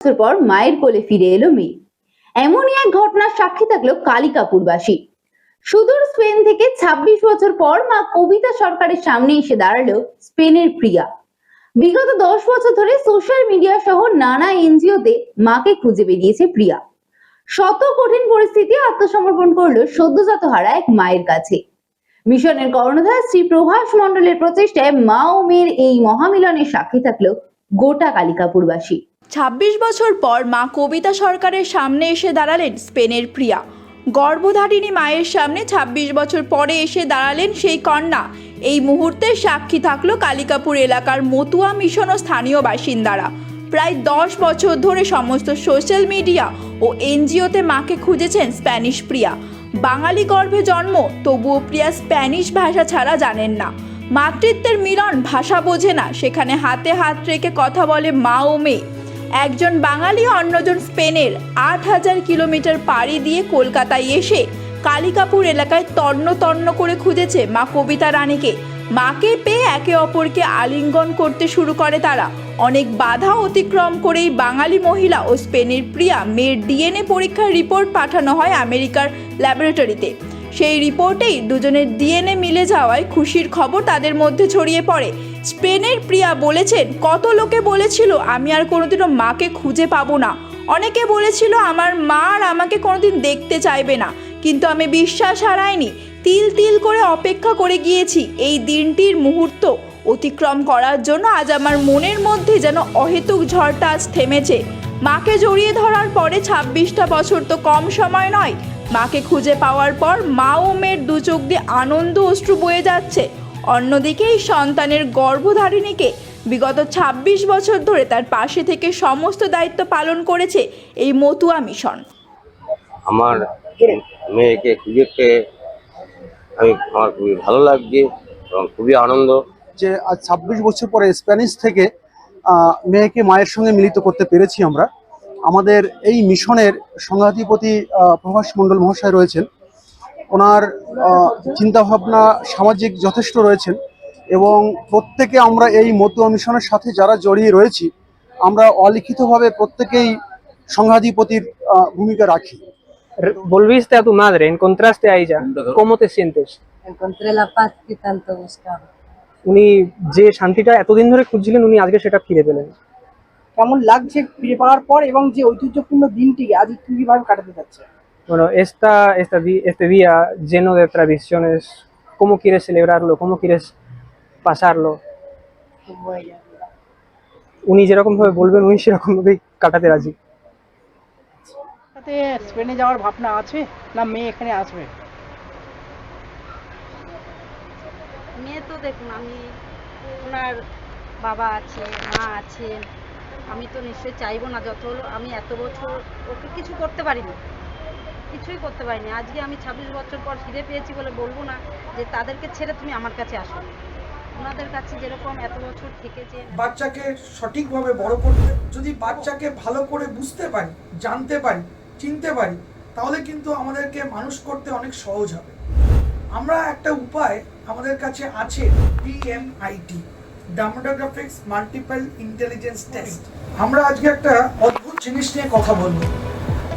বছর পর মায়ের কোলে ফিরে এলো মেয়ে। এমনই এক ঘটনার সাক্ষী থাকল কালিকাপুরবাসী। সুদূর স্পেন থেকে ২৬ বছর পর মা কবিতা সরকারের সামনে এসে দাঁড়াল স্পেনের প্রিয়া। বিগত দশ বছর ধরে সোশ্যাল মিডিয়া সহ নানা এনজিওতে মাকে খুঁজে বেরিয়েছে প্রিয়া। শত কঠিন পরিস্থিতি আত্মসমর্পণ করল সদ্যজাত হারা এক মায়ের কাছে। মিশনের কর্ণধার শ্রী প্রভাস মণ্ডলের প্রচেষ্টায় মা ও মেয়ের এই মহামিলনের সাক্ষী থাকল গোটা কালিকাপুরবাসী। ২৬ বছর পর মা কবিতা সরকারের সামনে এসে দাঁড়ালেন স্পেনের প্রিয়া। গর্ভধারিণী মায়ের সামনে ২৬ বছর পরে এসে দাঁড়ালেন সেই কন্যা। এই মুহূর্তে সাক্ষী থাকল কালিকাপুর এলাকার মতুয়া মিশন ও স্থানীয় বাসিন্দারা। প্রায় দশ বছর ধরে সমস্ত সোশ্যাল মিডিয়া ও এনজিওতে মাকে খুঁজেছেন স্প্যানিশ প্রিয়া। বাঙালি গর্ভে জন্ম, তবুও প্রিয়া স্প্যানিশ ভাষা ছাড়া জানেন না। মাতৃত্বের মিলন ভাষা বোঝে না, সেখানে হাতে হাত রেখে কথা বলে মা ও মেয়ে। একজন বাঙালি অন্যজন স্পেনের আট হাজার কিলোমিটার পাড়ি দিয়ে কলকাতায় এসে কালিকাপুর এলাকায় তন্ন তন্ন করে খুঁজেছে মা কবিতা রানীকে। মাকে পেয়ে একে অপরকে আলিঙ্গন করতে শুরু করে তারা। অনেক বাধা অতিক্রম করেই বাঙালি মহিলা ও স্পেনের প্রিয়া মেয়ের ডিএনএ পরীক্ষার রিপোর্ট পাঠানো হয় আমেরিকার ল্যাবরেটরিতে। সেই রিপোর্টেই দুজনের ডিএনএ মিলে যাওয়ায় খুশির খবর তাদের মধ্যে ছড়িয়ে পড়ে। স্পেনের প্রিয়া বলেছেন, কত লোকে বলেছিল, আমি আর কোনোদিনও মাকে খুঁজে পাবো না। অনেকে বলেছিল, আমার মা আর আমাকে কোনোদিন দেখতে চাইবে না। কিন্তু আমি বিশ্বাস হারাইনি। তিল তিল করে অপেক্ষা করে গিয়েছি। এই দিনটির মুহূর্ত অতিক্রম করার জন্য আজ আমার মনের মধ্যে যেন অহেতুক ঝড়টা আজ থেমেছে। মাকে জড়িয়ে ধরার পরে ছাব্বিশটা বছর তো কম সময় নয়। মাকে খুঁজে পাওয়ার পর মা ও মেয়ের দু চোখ দিয়ে আনন্দ অশ্রু বয়ে যাচ্ছে। অন্যদিকে এই সন্তানের গর্ভধারিণীকে বিগত ২৬ বছর ধরে তার পাশে থেকে সমস্ত দায়িত্ব পালন করেছে এই মতুয়া মিশন। আমার মেয়েকে খুঁজে পেয়ে আমি আমার খুবই ভালো লাগছে এবং খুবই আনন্দ। যে আজ ছাব্বিশ বছর পরে স্প্যানিশ থেকে মেয়েকে মায়ের সঙ্গে মিলিত করতে পেরেছি আমরা। আমাদের এই মিশনের সংঘাধিপতি প্রভাস মণ্ডল মহাশয় রয়েছেন। ওনার চিন্তাভাবনা সামাজিক যথেষ্ট রয়েছেন এবং প্রত্যেকে আমরা এই মতুয়া মিশনের সাথে যারা জড়িয়ে রয়েছি আমরা অলিখিতভাবে প্রত্যেকেই সংঘাধিপতির ভূমিকা রাখি Volviste a tu madre, encontraste a ella. ¿Cómo te sientes? Encontré la paz que tanto buscaba. উনি যে শান্তিটা এতদিন ধরে খুঁজছিলেন উনি আজকে সেটা ফিরে পেলেন কেমন লাগছে ফিরে পাওয়ার পর এবং যে ঐতিহ্যপূর্ণ দিনটি আজ কীভাবে কাটাতে যাচ্ছে Bueno, esta, esta di- este día lleno de tradiciones, ¿cómo quieres celebrarlo? ¿Cómo quieres pasarlo? Como ella. উনি যেরকম ভাবে বলবেন উনি সেরকম ভাবেই কাটাতে রাজি সাথে স্পেনে যাওয়ার ভাবনা আছে না মেয়ে এখানে আসবে মেয়ে তো দেখুন আমি ওনার বাবা আছে মা আছে আমি তো নিশ্চয়ই চাইব না যত হলো আমি এত বছর ওকে কিছু করতে পারিনি কিছুই করতে পারিনি। আজকে আমি ছাব্বিশ বছর পর ফিরে পেয়েছি বলে বলব না যে তাদেরকে ছেড়ে তুমি আমার কাছে আসো। ওনাদের কাছে যেরকম এত বছর থেকেছে বাচ্চাকে সঠিকভাবে বড় করতে, যদি বাচ্চাকে ভালো করে বুঝতে পারি, জানতে পারি, চিনতে পারি, তাহলে কিন্তু আমাদেরকে মানুষ করতে অনেক সহজ হবে। আমরা একটা উপায় আমাদের কাছে আছে PMIT dermatoglyphics multiple intelligence test আমরা আজকে একটা অদ্ভুত জিনিস নিয়ে কথা বলব।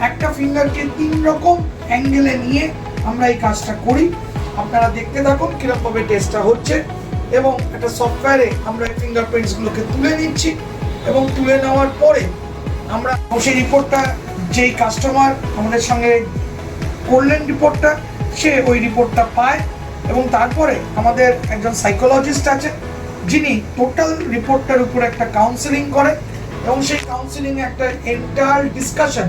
একটা ফিঙ্গারকে তিন রকম অ্যাঙ্গেলে নিয়ে আমরা এই কাজটা করি। আপনারা দেখতে থাকুন কিরকমভাবে টেস্টটা হচ্ছে এবং একটা সফটওয়্যারে আমরা এই ফিঙ্গারপ্রিন্টসগুলোকে তুলে নিচ্ছি এবং তুলে নেওয়ার পরে আমরা সেই রিপোর্টটা যেই কাস্টমার আমাদের সঙ্গে করলেন রিপোর্টটা সে ওই রিপোর্টটা পায় এবং তারপরে আমাদের একজন সাইকোলজিস্ট আছে, যিনি টোটাল রিপোর্টটার উপর একটা কাউন্সেলিং করে এবং সেই কাউন্সেলিং একটা enter discussion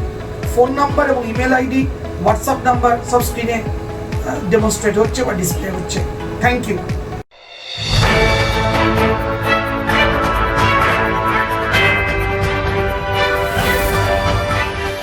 ফোন নাম্বার এবং ইমেল আইডি হোয়াটসঅ্যাপ নাম্বার সব স্ক্রিনে ডেমনস্ট্রেট হচ্ছে বা ডিসপ্লে হচ্ছে। Thank you